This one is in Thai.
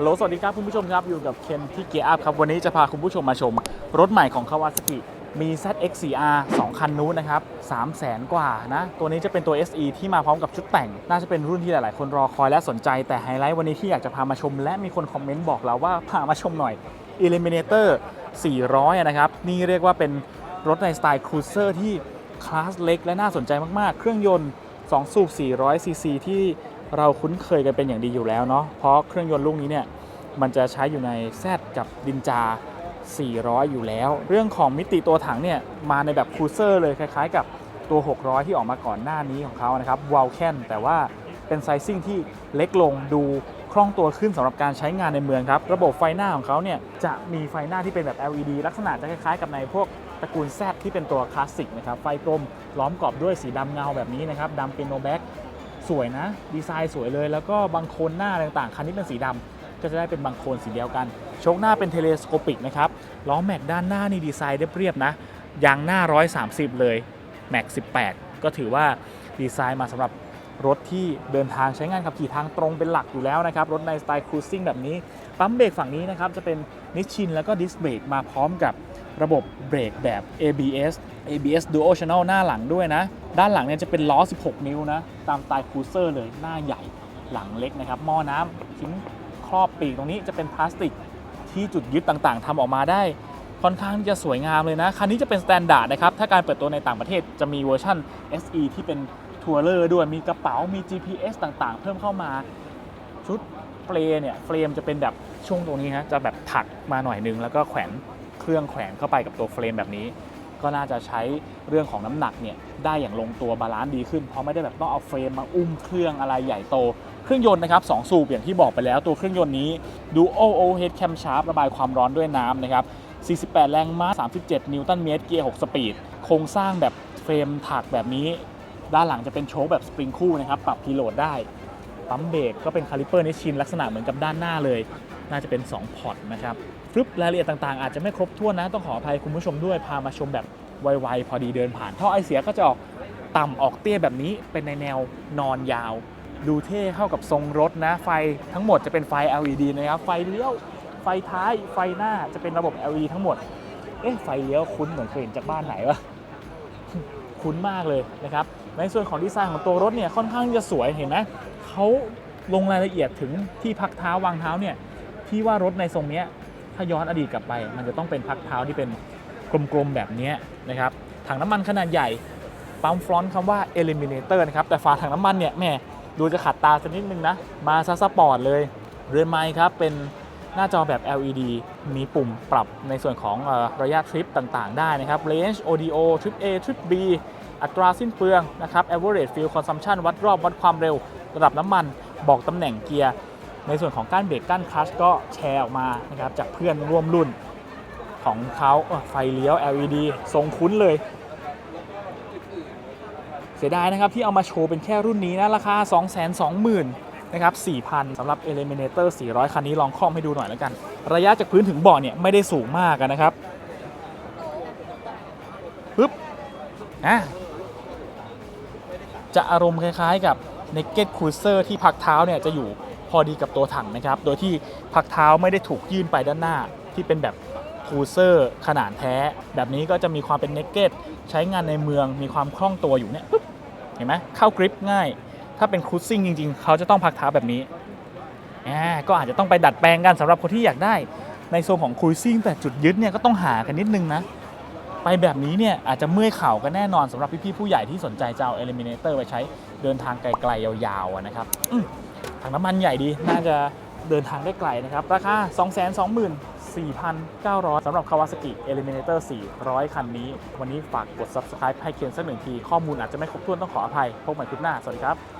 ฮัลโหล สวัสดีครับ คุณผู้ชมครับ อยู่กับเคนที่เกียร์อัพครับ วันนี้จะพาคุณผู้ชมมาชม รถใหม่ของ Kawasaki มี ZX4R 2 คันนู้นนะครับ3 0 0แสนกว่านะ ตัวนี้จะเป็นตัว SE ที่มาพร้อมกับชุดแต่ง น่าจะเป็นรุ่นที่หลาย ๆ คนรอคอยและสนใจ แต่ไฮไลท์วันนี้ที่อยากจะพามาชม และมีคนคอมเมนต์บอกเราว่าพามาชมหน่อย Eliminator 400 นะครับ นี่เรียกว่าเป็นรถในสไตล์ครูเซอร์ที่คลาสเล็กและน่าสนใจมาก ๆ เครื่องยนต์ 2 สูบ400ซีซีที่ เราคุ้นเคยกันเป็นอย่างดีอยู่แล้วเนาะเพราะเครื่องยนต์ลูกนี้เนี่ยมันจะใช้อยู่ใน Z กับดินจา 400 อยู่แล้ว เรื่องของมิติตัวถังเนี่ยมาในแบบครูเซอร์เลยคล้ายๆ กับตัว 600 ที่ออกมาก่อนหน้านี้ของเขานะครับว a ลแคนแต่ว่าเป็นไซซิ่งที่เล็กลงดูคล่องตัวขึ้นสำหรับการใช้งานในเมืองครับ ระบบไฟหน้าของเขาเนี่ยจะมีไฟหน้าที่เป็นแบบ LED ลักษณะจะคล้ายๆ กับในพวกตระกูล Z ที่เป็นตัวคลาสสิกนะครับ ไฟกลมล้อมกรอบด้วยสีดำเงาแบบนี้นะครับดำเป็นโนแบ็ก สวยนะ ดีไซน์สวยเลย แล้วก็บางโคนหน้าต่างๆ คันนี้เป็นสีดำก็จะได้เป็นบางโคนสีเดียวกัน โชคหน้าเป็นเทเลสโคปิกนะครับ ล้อแม็กด้านหน้านี่ดีไซน์เรียบๆนะ ยางหน้า 130 เลยแม็ก18 ก็ถือว่าดีไซน์มาสำหรับรถที่เดินทางใช้งานขับขี่ทางตรงเป็นหลักอยู่แล้วนะครับ รถในสไตล์ครูซิ่งแบบนี้ ปั๊มเบรกฝั่งนี้นะครับ จะเป็นนิชชินแล้วก็ดิสเบรกมาพร้อมกับระบบเบรกแบบ ABS ABS Dual Channel หน้าหลังด้วยนะ ด้านหลังเนี่ยจะเป็นล้อ 16 นิ้วนะ ตามสไตล์ครูเซอร์เลย หน้าใหญ่หลังเล็กนะครับ หม้อน้ำชิ้นครอบปีกตรงนี้จะเป็นพลาสติกที่จุดยึดต่างๆทำออกมาได้ค่อนข้างที่จะสวยงามเลยนะ คันนี้จะเป็นสแตนดาร์ดนะครับ ถ้าการเปิดตัวในต่างประเทศจะมีเวอร์ชัน SE ที่เป็นทัวร์เลอร์ด้วย มีกระเป๋า มี GPS ต่างๆ เพิ่มเข้ามา ชุดเฟรมเนี่ย เฟรมจะเป็นแบบช่วงตรงนี้ฮะ จะแบบถักมาหน่อยนึง แล้วก็แขวนเครื่องแขวนเข้าไปกับตัวเฟรมแบบนี้ ก็น่าจะใช้เรื่องของน้ำหนักเนี่ยได้อย่างลงตัวบาลานซ์ดีขึ้น เพราะไม่ได้แบบต้องเอาเฟรมมาอุ้มเครื่องอะไรใหญ่โต เครื่องยนต์นะครับ2สูบอย่างที่บอกไปแล้วตัวเครื่องยนต์นี้ Dual Overhead Camshaft ระบายความร้อนด้วยน้ำนะครับ 48 แรงม้า 37 นิวตันเมตร เกียร์ 6 สปีด โครงสร้างแบบเฟรมถักแบบนี้ ด้านหลังจะเป็นโชคแบบสปริงคู่นะครับ ปรับพีโลดได้ ปั๊มเบรกก็เป็นคาลิเปอร์นิชินลักษณะเหมือนกับด้านหน้าเลย น่าจะเป็น 2 พอร์ตนะครับฟึบรายละเอียดต่างๆ อาจจะไม่ครบถ้วนนะ ต้องขออภัยคุณผู้ชมด้วย พามาชมแบบไวๆ พอดีเดินผ่าน ท่อไอเสียก็จะออกต่ำออกเตี้ยแบบนี้เป็นในแนวนอนยาว ดูเท่เข้ากับทรงรถนะ ไฟทั้งหมดจะเป็นไฟ LED นะครับ ไฟเลี้ยว ไฟท้าย ไฟหน้าจะเป็นระบบ LED ทั้งหมด เอ๊ะ ไฟเลี้ยวคุ้นเหมือนเคยเห็นจากบ้านไหนวะ คุ้นมากเลยนะครับ ในส่วนของดีไซน์ของตัวรถเนี่ยค่อนข้างจะสวยเห็นไหมเขาลงรายละเอียดถึงที่พักเท้าวางเท้าเนี่ย ที่ว่ารถในทรงเนี้ยถ้าย้อนอดีตกลับไป มันจะต้องเป็นพักเท้าที่เป็นกลมๆแบบนี้นะครับถังน้ำมันขนาดใหญ่ปั๊มฟรอนต์คำว่า Eliminator นะครับ แต่ฝาถังน้ำมันเนี่ยแม่ดูจะขัดตาสักนิดนึงนะ มาซะสปอร์ตเลย เรือนไม้ครับ เป็นหน้าจอแบบ LED มีปุ่มปรับในส่วนของระยะทริปต่างๆ ได้นะครับ Range ODO Trip A Trip B อัตราสิ้นเปลืองนะครับ Average Fuel Consumption วัดรอบวัดความเร็ว ระดับน้ำมัน บอกตำแหน่งเกียร์ ในส่วนของก้านเบรกก้านคลัชก็แชร์ออกมานะครับจากเพื่อนร่วมรุ่นของเขาไฟเลี้ยว LED ทรงคุ้นเลย เสียดายนะครับที่เอามาโชว์เป็นแค่รุ่นนี้นะ ราคา 220,000นะครับ 4,000สำหรับ Eliminator 400 คันนี้ลองคล่อมให้ดูหน่อยแล้วกัน ระยะจากพื้นถึงเบาะเนี่ย ไม่ได้สูงมากนะครับปึ๊บอะจะอารมณ์คล้ายๆกับ Naked Cruiser ที่พักเท้าเนี่ยจะอยู่ พอดีกับตัวถังนะครับ โดยที่พักเท้าไม่ได้ถูกยื่นไปด้านหน้าที่เป็นแบบคูเซอร์ขนาดแท้ แบบนี้ก็จะมีความเป็นเนกเก็ตใช้งานในเมืองมีความคล่องตัวอยู่เนี่ยเห็นไหมเข้ากริปง่าย ถ้าเป็นครูซิ่งจริง ๆ เขาจะต้องพักเท้าแบบนี้อ่าก็อาจจะต้องไปดัดแปลงกันสำหรับคนที่อยากได้ ในโซนของครูซิ่งแต่จุดยึดเนี่ยก็ต้องหากันนิดนึงนะไปแบบนี้เนี่ยอาจจะเมื่อยเข่ากันแน่นอนสำหรับพี่ๆผู้ใหญ่ที่สนใจจะเอา Eliminator ไปใช้เดินทางไกลๆยาวๆนะครับ ถังน้ำมันใหญ่ดี น่าจะเดินทางได้ไกลนะครับ ราคา 224,900 สำหรับ Kawasaki Eliminator 400 คันนี้ วันนี้ฝากกด subscribe ให้เคียนสักหนึ่งที ข้อมูลอาจจะไม่ครบถ้วนต้องขออภัย พบกันคลิปหน้า สวัสดีครับ